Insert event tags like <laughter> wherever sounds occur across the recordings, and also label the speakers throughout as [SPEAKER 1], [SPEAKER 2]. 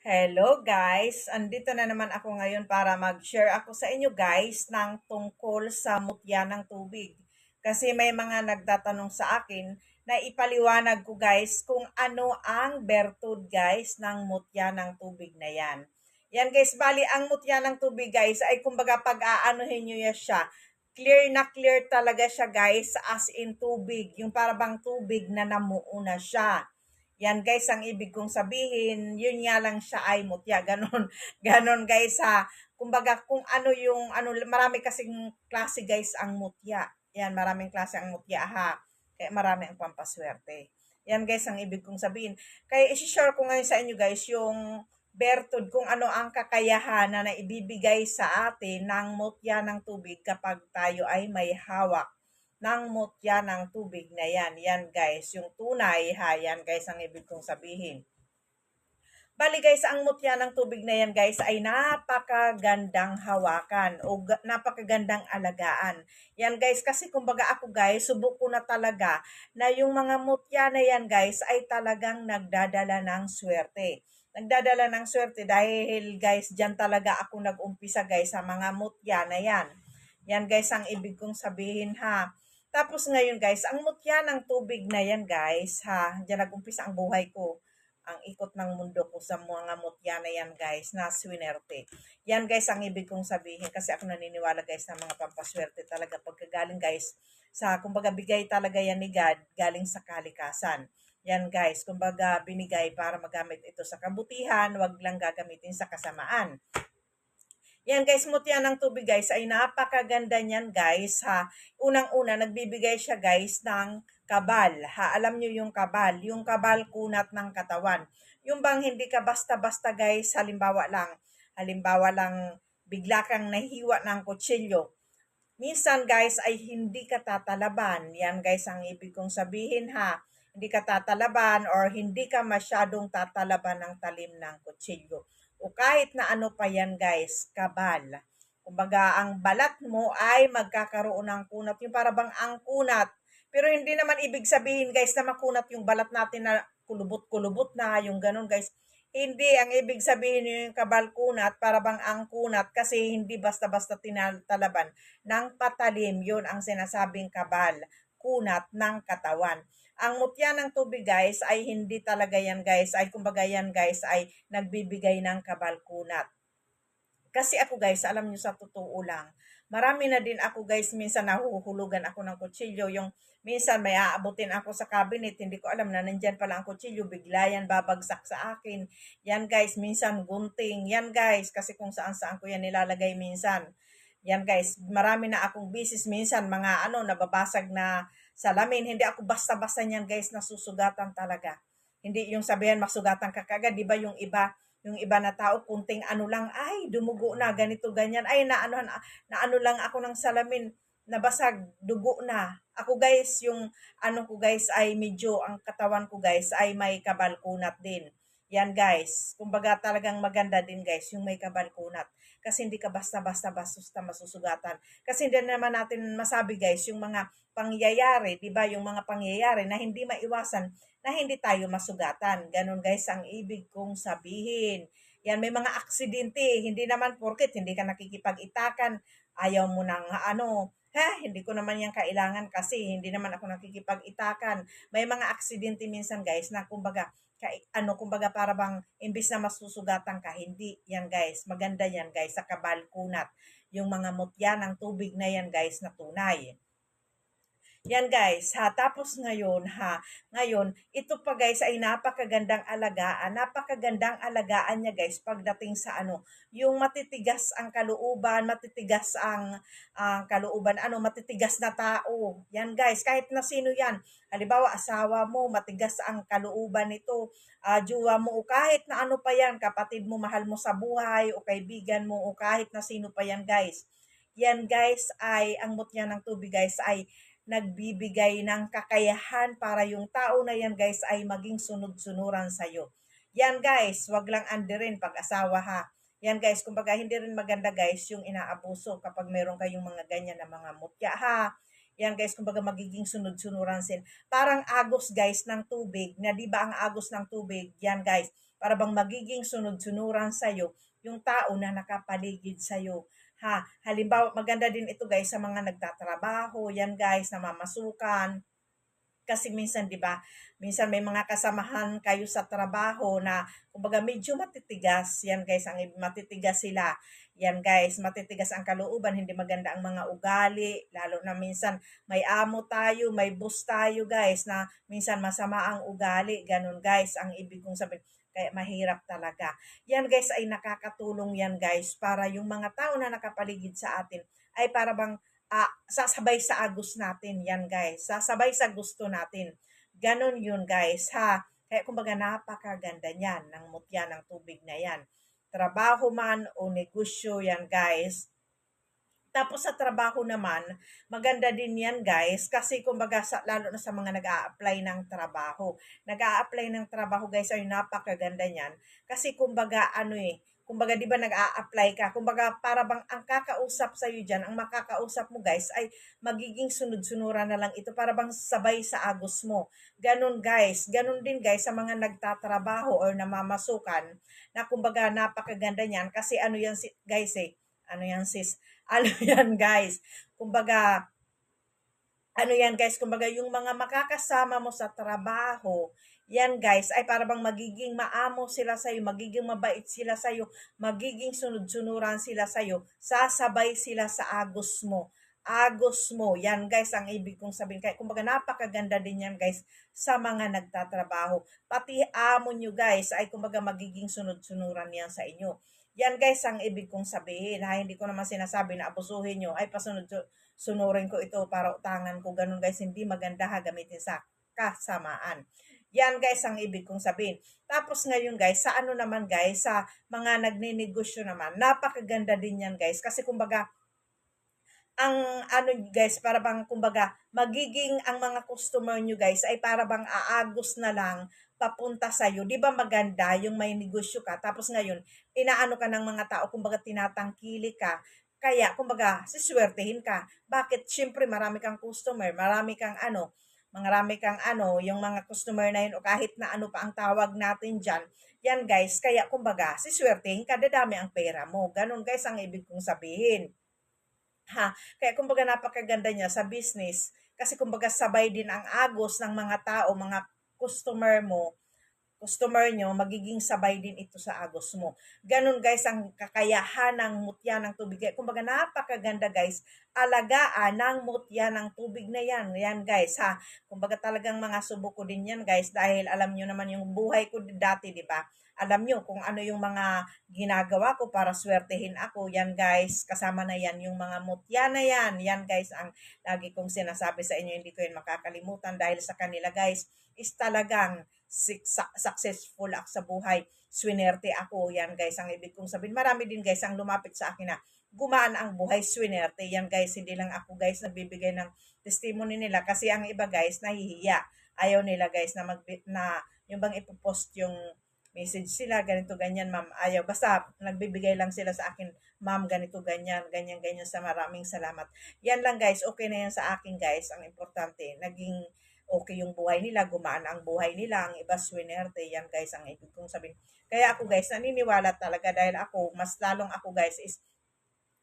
[SPEAKER 1] Hello guys! Andito na naman ako ngayon para mag-share ako sa inyo guys ng tungkol sa mutya ng tubig. Kasi may mga nagtatanong sa akin na ipaliwanag ko guys kung ano ang bertud guys ng mutya ng tubig na yan. Yan guys, bali ang mutya ng tubig guys ay kumbaga pag-aanuhin nyo ya siya, clear na clear talaga siya guys as in tubig. Yung parabang tubig na namuuna siya. Yan guys, ang ibig kong sabihin, yun nga lang siya ay mutya. <laughs> Ganon, ganon guys ha. Kumbaga kung ano yung, ano, marami kasing klase guys ang mutya. Yan, maraming klase ang mutya ha. Kaya marami ang pampaswerte. Yan guys, ang ibig kong sabihin. Kaya isi-share ko ngayon sa inyo guys yung bertud kung ano ang kakayahan na naibibigay sa atin ng mutya ng tubig kapag tayo ay may hawak ng mutya ng tubig na yan. Yan guys, yung tunay ha, yan guys ang ibig kong sabihin. Bali guys, ang mutya ng tubig na yan guys ay napakagandang hawakan o ga- napakagandang alagaan. Yan guys, kasi kumbaga ako guys, subok ko na talaga na yung mga mutya na yan guys ay talagang nagdadala ng swerte. Nagdadala ng swerte dahil guys, dyan talaga ako nag-umpisa guys sa mga mutya na yan. Yan guys ang ibig kong sabihin ha. Tapos ngayon guys, ang mutya ng tubig na yan guys, ha, diyan nag-umpisa ang buhay ko. Ang ikot ng mundo ko sa mga mutya na yan guys, na swinerte. Yan guys ang ibig kong sabihin kasi ako naniniwala guys na mga pampaswerte talaga pagkagaling guys sa kumbaga bigay talaga yan ni God galing sa kalikasan. Yan guys, kumbaga binigay para magamit ito sa kabutihan, wag lang gagamitin sa kasamaan. Yan guys, mutya ng tubig guys ay napakaganda niyan guys ha. Unang-una nagbibigay siya guys ng kabal ha. Alam niyo yung kabal, yung kabal kunat ng katawan. Yung bang hindi ka basta-basta guys, halimbawa lang, halimbawa lang bigla kang nahiwa ng kutsilyo. Minsan guys ay hindi ka tatalaban. Yan guys ang ibig kong sabihin ha. Hindi ka tatalaban or hindi ka masyadong tatalaban ng talim ng kutsilyo o kahit na ano pa yan guys, kabal. Kumbaga, ang balat mo ay magkakaroon ng kunat. Yung para bang ang kunat. Pero hindi naman ibig sabihin guys na makunat yung balat natin na kulubot-kulubot na, yung ganun guys. Hindi, ang ibig sabihin yung kabal kunat, para bang ang kunat, kasi hindi basta-basta tinatalaban ng patalim, yun ang sinasabing kabal, kunat ng katawan ang mutya ng tubig guys ay hindi talaga yan guys, ay kumbaga yan guys ay nagbibigay ng kabalkunat. Kasi ako guys, alam nyo sa totoo lang, marami na din ako guys, minsan nahuhulugan ako ng kutsilyo, yung minsan may aabutin ako sa cabinet, hindi ko alam na nandyan pala ang kutsilyo, bigla yan babagsak sa akin. Yan guys, minsan gunting, yan guys, kasi kung saan saan ko yan nilalagay minsan. Yan guys, marami na akong business minsan, mga ano, nababasag na salamin. Hindi ako basta-basta niyan guys nasusugatan talaga. Hindi yung sabihan masugatan ka kagad, di ba yung iba, yung iba na tao, kunting ano lang, ay, dumugo na, ganito, ganyan, ay, naano, na, na ano lang ako ng salamin, nabasag, dugo na. Ako guys, yung ano ko guys ay medyo, ang katawan ko guys ay may kabalkunat din. Yan guys, kumbaga talagang maganda din guys, yung may kabalkunat. Kasi hindi ka basta-basta basta masusugatan. Kasi hindi naman natin masabi guys, yung mga pangyayari, di ba? Yung mga pangyayari na hindi maiwasan na hindi tayo masugatan. Ganun guys ang ibig kong sabihin. Yan, may mga aksidente. Hindi naman porket hindi ka nakikipag-itakan. Ayaw mo nang ano, ha, hindi ko naman yan kailangan kasi hindi naman ako nakikipag-itakan. May mga aksidente minsan guys na kumbaga, ka, ano, kumbaga para bang imbis na masusugatan ka, hindi yan guys. Maganda yan guys sa kabalkunat. Yung mga mutya ng tubig na yan guys na tunay. Yan guys, ha. Tapos ngayon, ha. Ngayon, ito pa guys ay napakagandang alagaan. Napakagandang alagaan niya guys pagdating sa ano, yung matitigas ang kalooban, matitigas ang ang kalooban, ano, matitigas na tao. Yan guys, kahit na sino yan. Halimbawa, asawa mo, matigas ang kalooban nito, uh, jowa mo, o kahit na ano pa yan, kapatid mo, mahal mo sa buhay, o kaibigan mo, o kahit na sino pa yan guys. Yan guys ay, ang mutya ng tubig guys ay nagbibigay ng kakayahan para yung tao na yan guys ay maging sunod-sunuran sa'yo. Yan guys, wag lang rin pag-asawa ha. Yan guys, kumbaga hindi rin maganda guys yung inaabuso kapag meron kayong mga ganyan na mga mutya ha. Yan guys, kumbaga magiging sunod-sunuran sin. Parang agos guys ng tubig, na di ba ang agos ng tubig, yan guys, para bang magiging sunod-sunuran sa'yo yung tao na nakapaligid sa'yo. Ha, halimbawa, maganda din ito guys sa mga nagtatrabaho, yan guys, namamasukan, kasi minsan 'di ba minsan may mga kasamahan kayo sa trabaho na kumbaga medyo matitigas. Yan guys ang matitigas sila. Yan guys matitigas ang kalooban hindi maganda ang mga ugali. Lalo na minsan may amo tayo may boss tayo guys na minsan masama ang ugali. Ganun guys ang ibig kong sabihin kaya mahirap talaga. Yan guys ay nakakatulong yan guys para yung mga tao na nakapaligid sa atin ay para bang uh, sasabay sa agos natin yan guys. Sasabay sa gusto natin. Ganon yun guys ha. Kaya kumbaga napakaganda niyan ng mutya ng tubig na yan. Trabaho man o negosyo yan guys. Tapos sa trabaho naman, maganda din yan guys. Kasi kumbaga sa, lalo na sa mga nag apply ng trabaho. nag apply ng trabaho guys ay napakaganda niyan. Kasi kumbaga ano eh, kumbaga 'di ba nag-a-apply ka, kumbaga para bang ang kakausap sa iyo diyan, ang makakausap mo guys ay magiging sunod-sunuran na lang ito. Para bang sabay sa agos mo. Ganun guys, ganun din guys sa mga nagtatrabaho or namamasukan na kumbaga napakaganda niyan. Kasi ano yan guys eh, ano yan sis, ano <laughs> yan guys, kumbaga ano yan guys, kumbaga yung mga makakasama mo sa trabaho, yan guys, ay para bang magiging maamo sila sa iyo, magiging mabait sila sa iyo, magiging sunod-sunuran sila sa iyo, sasabay sila sa agos mo. Agos mo. Yan guys, ang ibig kong sabihin. Kaya kumbaga napakaganda din yan guys sa mga nagtatrabaho. Pati amo nyo guys ay kumbaga magiging sunod-sunuran yan sa inyo. Yan guys ang ibig kong sabihin. Ha? Hindi ko naman sinasabi na abusuhin nyo. Ay pasunod sunurin ko ito para utangan ko. Ganun guys, hindi maganda ha gamitin sa kasamaan. Yan guys ang ibig kong sabihin. Tapos ngayon guys, sa ano naman guys, sa mga nagninegosyo naman, napakaganda din yan guys. Kasi kumbaga, ang ano guys, para bang kumbaga, magiging ang mga customer nyo guys ay para bang aagos na lang papunta sa iyo. 'Di ba maganda yung may negosyo ka tapos ngayon inaano ka ng mga tao kumbaga tinatangkili ka. Kaya kumbaga siswertehin ka. Bakit? Syempre marami kang customer, marami kang ano, mangarami kang ano, yung mga customer na yun o kahit na ano pa ang tawag natin dyan, yan guys, kaya kumbaga, siswertehin ka, dadami ang pera mo. Ganun guys ang ibig kong sabihin. Ha? Kaya kumbaga napakaganda niya sa business kasi kumbaga sabay din ang agos ng mga tao, mga customer mo customer nyo, magiging sabay din ito sa agos mo. Ganun guys, ang kakayahan ng mutya ng tubig. Kumbaga napakaganda guys, alagaan ng mutya ng tubig na yan. Yan guys ha. Kumbaga talagang mga subok ko din yan guys dahil alam nyo naman yung buhay ko dati, di ba? Alam nyo kung ano yung mga ginagawa ko para swertehin ako. Yan guys, kasama na yan yung mga mutya na yan. Yan guys, ang lagi kong sinasabi sa inyo, hindi ko yun makakalimutan dahil sa kanila guys, is talagang successful ako sa buhay. Swinerte ako. Yan guys, ang ibig kong sabihin. Marami din guys ang lumapit sa akin na gumaan ang buhay, swinerte. Yan guys, hindi lang ako guys nagbibigay ng testimony nila kasi ang iba guys nahihiya. Ayaw nila guys na mag na yung bang ipopost yung message sila, ganito, ganyan, ma'am. Ayaw. Basta, nagbibigay lang sila sa akin, ma'am, ganito, ganyan, ganyan, ganyan, sa maraming salamat. Yan lang, guys. Okay na yan sa akin, guys. Ang importante, naging okay yung buhay nila, gumaan ang buhay nila, ang iba swinerte, yan guys ang ibig kong sabihin. Kaya ako guys, naniniwala talaga dahil ako, mas lalong ako guys is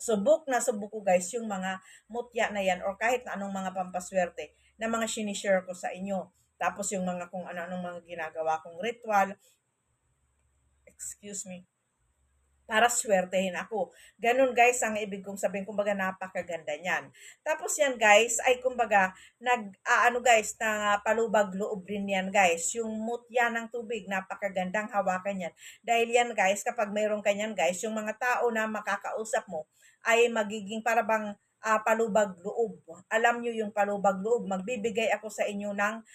[SPEAKER 1] subok na subok ko guys yung mga mutya na yan or kahit na anong mga pampaswerte na mga sinishare ko sa inyo. Tapos yung mga kung ano-anong mga ginagawa kong ritual, excuse me, para swertehin ako. Ganun guys ang ibig kong sabihin, kumbaga napakaganda niyan. Tapos yan guys, ay kumbaga, nag, uh, ano guys, na palubag loob rin yan guys. Yung mutya ng tubig, napakagandang hawakan yan. Dahil yan guys, kapag mayroon kanyan guys, yung mga tao na makakausap mo, ay magiging para bang uh, palubag loob. Alam nyo yung palubag loob, magbibigay ako sa inyo ng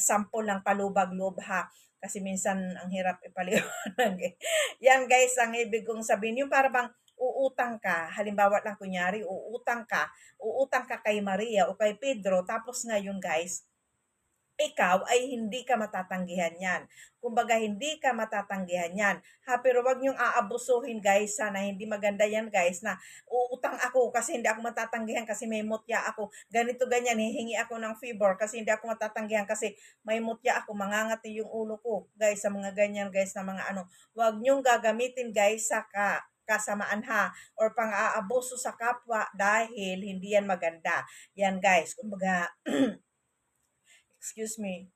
[SPEAKER 1] sample ng palubag loob ha kasi minsan ang hirap ipaliwanag eh. <laughs> Yan guys, ang ibig kong sabihin, yung para bang uutang ka, halimbawa lang kunyari, uutang ka, uutang ka kay Maria o kay Pedro, tapos ngayon guys, ikaw ay hindi ka matatanggihan yan. Kumbaga, hindi ka matatanggihan yan. Ha, pero wag niyong aabusuhin, guys. Sana hindi maganda yan, guys, na uutang ako kasi hindi ako matatanggihan kasi may mutya ako. Ganito, ganyan, hihingi ako ng favor kasi hindi ako matatanggihan kasi may mutya ako. Mangangati yung ulo ko, guys, sa mga ganyan, guys, na mga ano. Wag niyong gagamitin, guys, sa ka kasamaan ha or pang-aabuso sa kapwa dahil hindi yan maganda. Yan guys, kumbaga <clears throat> excuse me,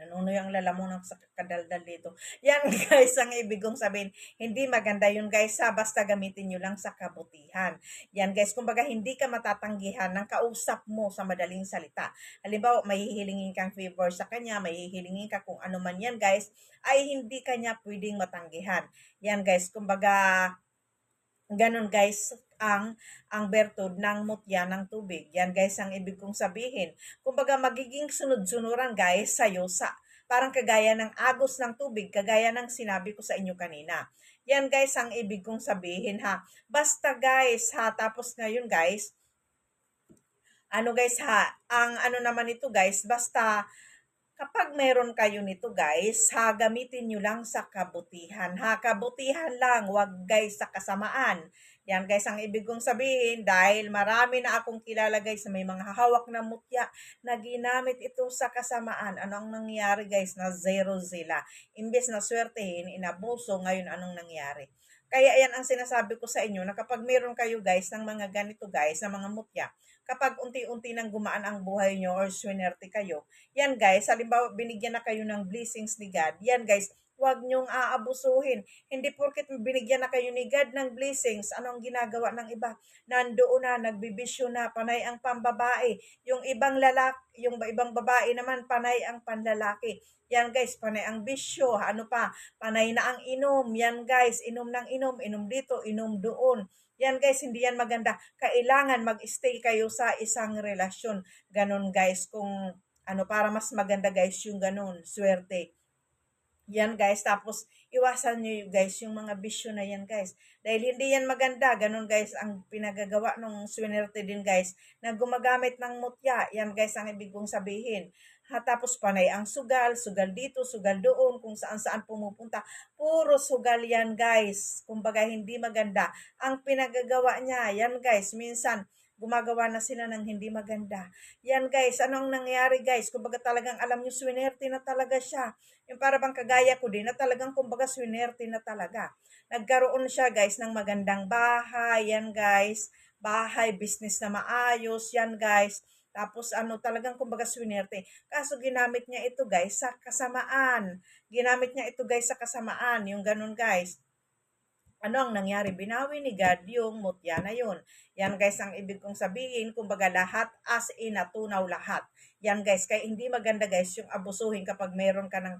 [SPEAKER 1] nanunoy ang lalamunan sa kadaldal dito. Yan <laughs> guys, ang ibig kong sabihin, hindi maganda yun guys sa basta gamitin nyo lang sa kabutihan. Yan guys, kumbaga hindi ka matatanggihan ng kausap mo sa madaling salita. Halimbawa, may kang favor sa kanya, may ka kung ano man yan guys, ay hindi kanya pwedeng matanggihan. Yan guys, kumbaga, ganun guys, ang ang bertud ng mutya ng tubig. Yan guys ang ibig kong sabihin. Kumbaga magiging sunod-sunuran guys sa parang kagaya ng agos ng tubig, kagaya ng sinabi ko sa inyo kanina. Yan guys ang ibig kong sabihin ha. Basta guys ha, tapos ngayon guys, ano guys ha, ang ano naman ito guys, basta kapag meron kayo nito guys, ha, gamitin nyo lang sa kabutihan. Ha, kabutihan lang, wag guys sa kasamaan. Yan guys, ang ibig kong sabihin dahil marami na akong kilala guys na may mga hawak na mutya na ginamit ito sa kasamaan. Ano ang nangyari guys na zero sila. Imbes na swertehin, inabuso, ngayon anong nangyari. Kaya yan ang sinasabi ko sa inyo na kapag meron kayo guys ng mga ganito guys, ng mga mutya, kapag unti-unti nang gumaan ang buhay nyo or swinerte kayo, yan guys, halimbawa binigyan na kayo ng blessings ni God, yan guys, Huwag niyong aabusuhin. Hindi porket binigyan na kayo ni God ng blessings, anong ginagawa ng iba? Nandoon na, nagbibisyo na, panay ang pambabae. Yung ibang lalak, yung ibang babae naman, panay ang panlalaki. Yan guys, panay ang bisyo. Ano pa? Panay na ang inom. Yan guys, inom ng inom. Inom dito, inom doon. Yan guys, hindi yan maganda. Kailangan mag-stay kayo sa isang relasyon. Ganon guys, kung ano, para mas maganda guys yung ganon, swerte. Yan guys, tapos iwasan nyo guys yung mga bisyo na yan guys. Dahil hindi yan maganda, ganun guys ang pinagagawa ng swinerte din guys na gumagamit ng mutya. Yan guys ang ibig kong sabihin. Ha, tapos panay ang sugal, sugal dito, sugal doon, kung saan saan pumupunta. Puro sugal yan guys. Kumbaga hindi maganda. Ang pinagagawa niya, yan guys, minsan gumagawa na sila ng hindi maganda. Yan guys, ano ang nangyari guys? Kumbaga talagang alam nyo, swinerte na talaga siya. Yung para bang kagaya ko din, na talagang kumbaga swinerte na talaga. Nagkaroon siya guys ng magandang bahay, yan guys. Bahay, business na maayos, yan guys. Tapos ano talagang kumbaga swinerte. Kaso ginamit niya ito guys sa kasamaan. Ginamit niya ito guys sa kasamaan. Yung ganun guys ano ang nangyari? Binawi ni God yung mutya na yun. Yan guys ang ibig kong sabihin, kumbaga lahat as in natunaw lahat. Yan guys, kaya hindi maganda guys yung abusuhin kapag meron ka ng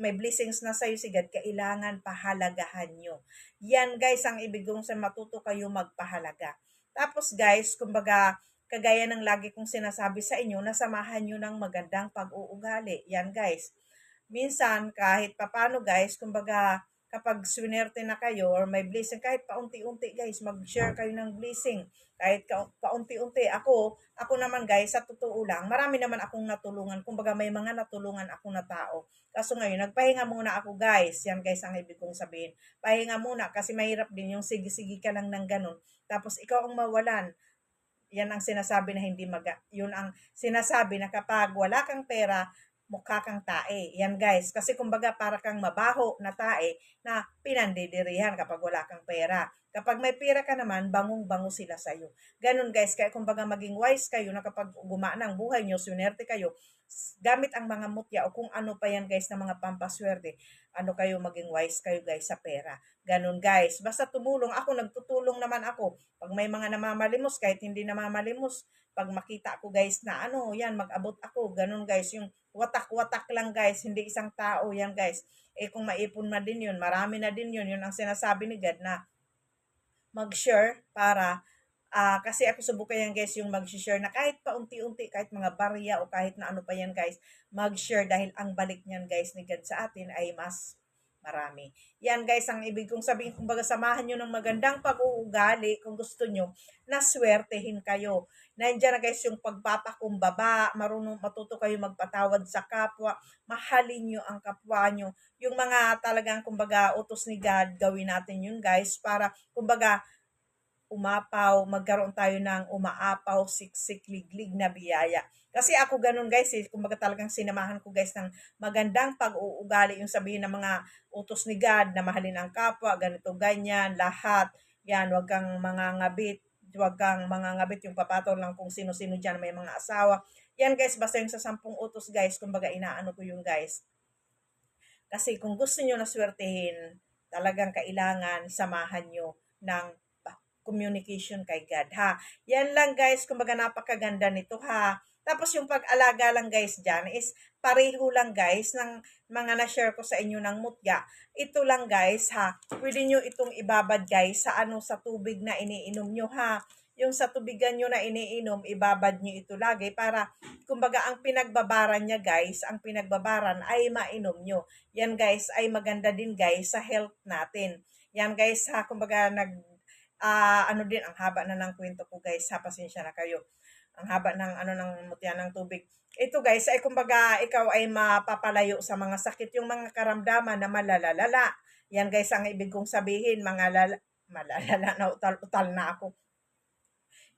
[SPEAKER 1] may blessings na sa'yo si God, kailangan pahalagahan nyo. Yan guys ang ibig kong sa matuto kayo magpahalaga. Tapos guys, kumbaga, kagaya ng lagi kong sinasabi sa inyo, nasamahan nyo ng magandang pag-uugali. Yan guys. Minsan, kahit papano guys, kumbaga, kapag swinerte na kayo or may blessing, kahit paunti-unti guys, mag-share kayo ng blessing. Kahit paunti-unti. Ako, ako naman guys, sa totoo lang, marami naman akong natulungan. Kumbaga may mga natulungan ako na tao. Kaso ngayon, nagpahinga muna ako guys. Yan guys ang ibig kong sabihin. Pahinga muna kasi mahirap din yung sige-sige ka lang ng ganun. Tapos ikaw ang mawalan yan ang sinasabi na hindi mag yun ang sinasabi na kapag wala kang pera mukha kang tae. Yan guys, kasi kumbaga para kang mabaho na tae na pinandidirihan kapag wala kang pera. Kapag may pera ka naman, bangong-bango sila sa'yo. Ganun guys, kaya kumbaga maging wise kayo na kapag gumaan ang buhay nyo, sunerte kayo, gamit ang mga mutya o kung ano pa yan guys na mga pampaswerte, ano kayo maging wise kayo guys sa pera. Ganun guys, basta tumulong ako, nagtutulong naman ako. Pag may mga namamalimos, kahit hindi namamalimos, pag makita ko guys na ano, yan, mag-abot ako, ganun guys, yung watak-watak lang guys, hindi isang tao yan guys. Eh kung maipon na din yun, marami na din yun, yun ang sinasabi ni God na mag-share para uh, kasi ako subukan yan guys yung mag-share na kahit pa unti-unti, kahit mga barya o kahit na ano pa yan guys, mag-share dahil ang balik niyan guys ni God sa atin ay mas marami. Yan guys, ang ibig kong sabihin, kumbaga samahan nyo ng magandang pag-uugali kung gusto nyo na swertehin kayo. Nandiyan na guys yung pagpapakumbaba, marunong matuto kayo magpatawad sa kapwa, mahalin nyo ang kapwa nyo. Yung mga talagang kumbaga utos ni God, gawin natin yun guys para kumbaga umapaw, magkaroon tayo ng umaapaw, siksik, liglig na biyaya. Kasi ako ganun guys, eh, kumbaga talagang sinamahan ko guys ng magandang pag-uugali, yung sabihin ng mga utos ni God na mahalin ang kapwa, ganito, ganyan, lahat. Yan, wag kang mga ngabit, wag kang mga ngabit yung papatol lang kung sino-sino dyan may mga asawa. Yan guys, basta yung sa sampung utos guys, kumbaga inaano ko yung guys. Kasi kung gusto nyo na swertehin, talagang kailangan samahan nyo ng communication kay God, ha? Yan lang guys, kumbaga napakaganda nito, ha? Tapos yung pag-alaga lang guys dyan is pareho lang guys ng mga na-share ko sa inyo ng mutya. Ito lang guys ha, pwede nyo itong ibabad guys sa ano sa tubig na iniinom nyo ha. Yung sa tubigan nyo na iniinom, ibabad nyo ito lagi para kumbaga ang pinagbabaran niya guys, ang pinagbabaran ay mainom nyo. Yan guys ay maganda din guys sa health natin. Yan guys ha, kumbaga nag ah, ano din, ang haba na ng kwento ko guys, ha, pasensya na kayo. Ang haba ng ano ng mutya ng tubig. Ito guys, ay kumbaga ikaw ay mapapalayo sa mga sakit, yung mga karamdaman na malalalala. Yan guys, ang ibig kong sabihin, mga lala, malalala na utal-utal na ako.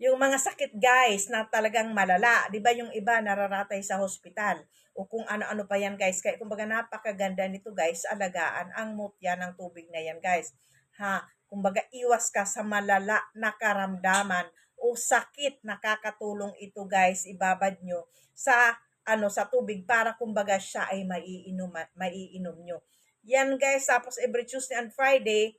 [SPEAKER 1] Yung mga sakit guys na talagang malala, 'di ba yung iba nararatay sa hospital o kung ano-ano pa yan guys. Kaya kumbaga napakaganda nito guys, alagaan ang mutya ng tubig na yan guys. Ha, kumbaga iwas ka sa malala na karamdaman o sakit nakakatulong ito guys ibabad nyo sa ano sa tubig para kumbaga siya ay maiinom maiinom nyo. Yan guys tapos every Tuesday and Friday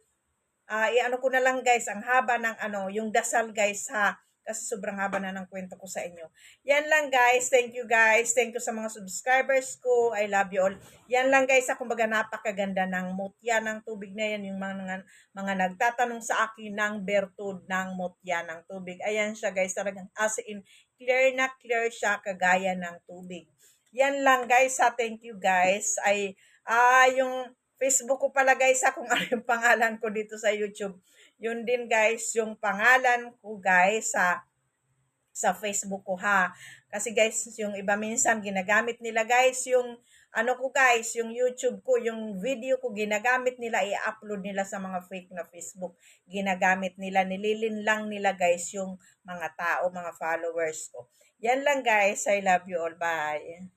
[SPEAKER 1] uh, i-ano ko na lang guys ang haba ng ano yung dasal guys ha kasi sobrang haba na ng kwento ko sa inyo. Yan lang guys. Thank you guys. Thank you sa mga subscribers ko. I love you all. Yan lang guys. Sa kumbaga napakaganda ng mutya ng tubig na yan. Yung mga, mga nagtatanong sa akin ng bertud ng mutya ng tubig. Ayan siya guys. Talagang as in clear na clear siya kagaya ng tubig. Yan lang guys. Ha. Thank you guys. Ay, ah, yung Facebook ko pala guys ha, kung ano yung pangalan ko dito sa YouTube. Yun din guys, yung pangalan ko guys sa sa Facebook ko ha. Kasi guys, yung iba minsan ginagamit nila guys yung ano ko guys, yung YouTube ko, yung video ko ginagamit nila, i-upload nila sa mga fake na Facebook. Ginagamit nila, nililin lang nila guys yung mga tao, mga followers ko. Yan lang guys. I love you all. Bye.